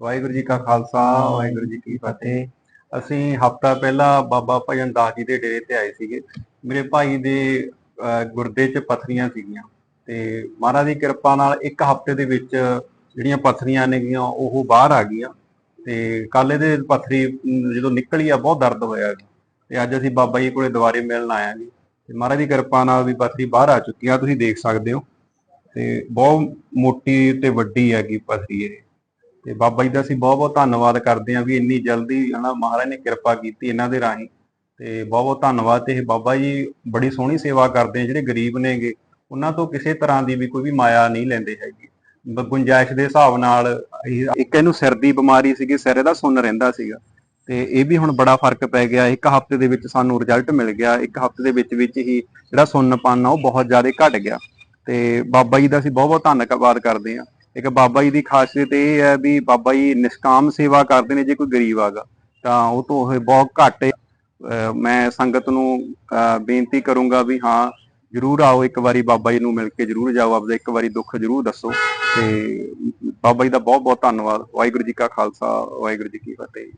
ਵਾਹਿਗੁਰੂ ਜੀ ਕਾ ਖਾਲਸਾ, ਵਾਹਿਗੁਰੂ ਜੀ ਕੀ ਫਤਿਹ। ਅਸੀਂ ਹਫਤਾ ਪਹਿਲਾਂ ਬਾਬਾ ਭਜਨ ਦਾਸ ਜੀ ਦੇ ਡੇਰੇ ਤੇ ਆਏ ਸੀਗੇ। ਮੇਰੇ ਭਾਈ ਦੇ ਗੁਰਦੇ 'ਚ ਪਥਰੀਆਂ ਸੀਗੀਆਂ। ਤੇ ਮਹਾਰਾਜ ਦੀ ਕਿਰਪਾ ਨਾਲ ਇੱਕ ਹਫ਼ਤੇ ਦੇ ਵਿੱਚ ਜਿਹੜੀਆਂ ਪਥਰੀਆਂ ਨੇਗੀਆਂ, ਉਹ ਬਾਹਰ ਆ ਗਈਆਂ। ਤੇ ਕੱਲ ਇਹਦੇ ਪਥਰੀ ਜਦੋਂ ਨਿਕਲੀ ਆ, ਬਹੁਤ ਦਰਦ ਹੋਇਆ ਤੇ ਅੱਜ ਅਸੀਂ ਬਾਬਾ ਜੀ ਕੋਲੇ ਦੁਬਾਰੇ ਮਿਲਣ ਆਇਆ ਜੀ। ਤੇ ਮਹਾਰਾਜ ਦੀ ਕਿਰਪਾ ਨਾਲ ਵੀ ਪਥਰੀ ਬਾਹਰ ਆ ਚੁੱਕੀ ਆ ਤੁਸੀਂ ਦੇਖ ਸਕਦੇ ਹੋ। ਤੇ ਬਹੁਤ ਮੋਟੀ ਤੇ ਵੱਡੀ ਹੈਗੀ ਪਥਰੀ ਇਹ। ਤੇ ਬਾਬਾ ਜੀ ਦਾ ਅਸੀਂ ਬਹੁਤ ਬਹੁਤ ਧੰਨਵਾਦ ਕਰਦੇ ਹਾਂ ਵੀ ਇੰਨੀ ਜਲਦੀ ਹਨਾ ਮਹਾਰਾਜ ਨੇ ਕਿਰਪਾ ਕੀਤੀ ਇਹਨਾਂ ਦੇ ਰਾਹੀਂ। ਤੇ ਬਹੁਤ ਬਹੁਤ ਧੰਨਵਾਦ ਤੇ ਇਹ ਬਾਬਾ ਜੀ ਬੜੀ ਸੋਹਣੀ ਸੇਵਾ ਕਰਦੇ ਆ, ਜਿਹੜੇ ਗਰੀਬ ਨੇਗੇ, ਉਹਨਾਂ ਤੋਂ ਕਿਸੇ ਤਰ੍ਹਾਂ ਦੀ ਵੀ ਕੋਈ ਵੀ ਮਾਇਆ ਨਹੀਂ ਲੈਂਦੇ ਹੈਗੇ। ਗੁੰਜਾਇਸ਼ ਦੇ ਹਿਸਾਬ ਨਾਲ ਇੱਕ ਇਹਨੂੰ ਸਿਰ ਦੀ ਬਿਮਾਰੀ ਸੀਗੀ, ਸਿਰ ਇਹਦਾ ਸੁੰਨ ਰਹਿੰਦਾ ਸੀਗਾ। ਤੇ ਇਹ ਵੀ ਹੁਣ ਬੜਾ ਫ਼ਰਕ ਪੈ ਗਿਆ, ਇੱਕ ਹਫ਼ਤੇ ਦੇ ਵਿੱਚ ਸਾਨੂੰ ਰਿਜ਼ਲਟ ਮਿਲ ਗਿਆ, ਇੱਕ ਹਫ਼ਤੇ ਦੇ ਵਿੱਚ ਵਿੱਚ ਹੀ ਜਿਹੜਾ ਸੁੰਨਪਨ ਆ ਉਹ ਬਹੁਤ ਜ਼ਿਆਦਾ ਘਟ ਗਿਆ। ਤੇ ਬਾਬਾ ਜੀ ਦਾ ਅਸੀਂ ਬਹੁਤ ਬਹੁਤ ਧੰਨਵਾਦ ਕਰਦੇ ਹਾਂ। ਇੱਕ ਬਾਬਾ ਜੀ ਦੀ ਖਾਸੀਅਤ ਇਹ ਹੈ ਵੀ ਬਾਬਾ ਜੀ ਨਿਸ਼ਕਾਮ ਸੇਵਾ ਕਰਦੇ ਨੇ ਜੇ ਕੋਈ ਗਰੀਬ ਆਗਾ ਤਾਂ ਉਹ ਤੋਂ ਇਹ ਬਹੁਤ ਘੱਟ ਅਹ ਮੈਂ ਸੰਗਤ ਨੂੰ, ਅਹ ਬੇਨਤੀ ਕਰੂੰਗਾ ਵੀ ਹਾਂ, ਜਰੂਰ ਆਓ ਇੱਕ ਵਾਰੀ ਬਾਬਾ ਜੀ ਨੂੰ ਮਿਲ ਕੇ ਜਰੂਰ ਜਾਓ, ਆਪਦਾ ਇੱਕ ਵਾਰੀ ਦੁੱਖ ਜਰੂਰ ਦੱਸੋ। ਤੇ ਬਾਬਾ ਜੀ ਦਾ ਬਹੁਤ ਬਹੁਤ ਧੰਨਵਾਦ। ਵਾਹਿਗੁਰੂ ਜੀ ਕਾ ਖਾਲਸਾ, ਵਾਹਿਗੁਰੂ ਜੀ ਕੀ ਫਤਿਹ।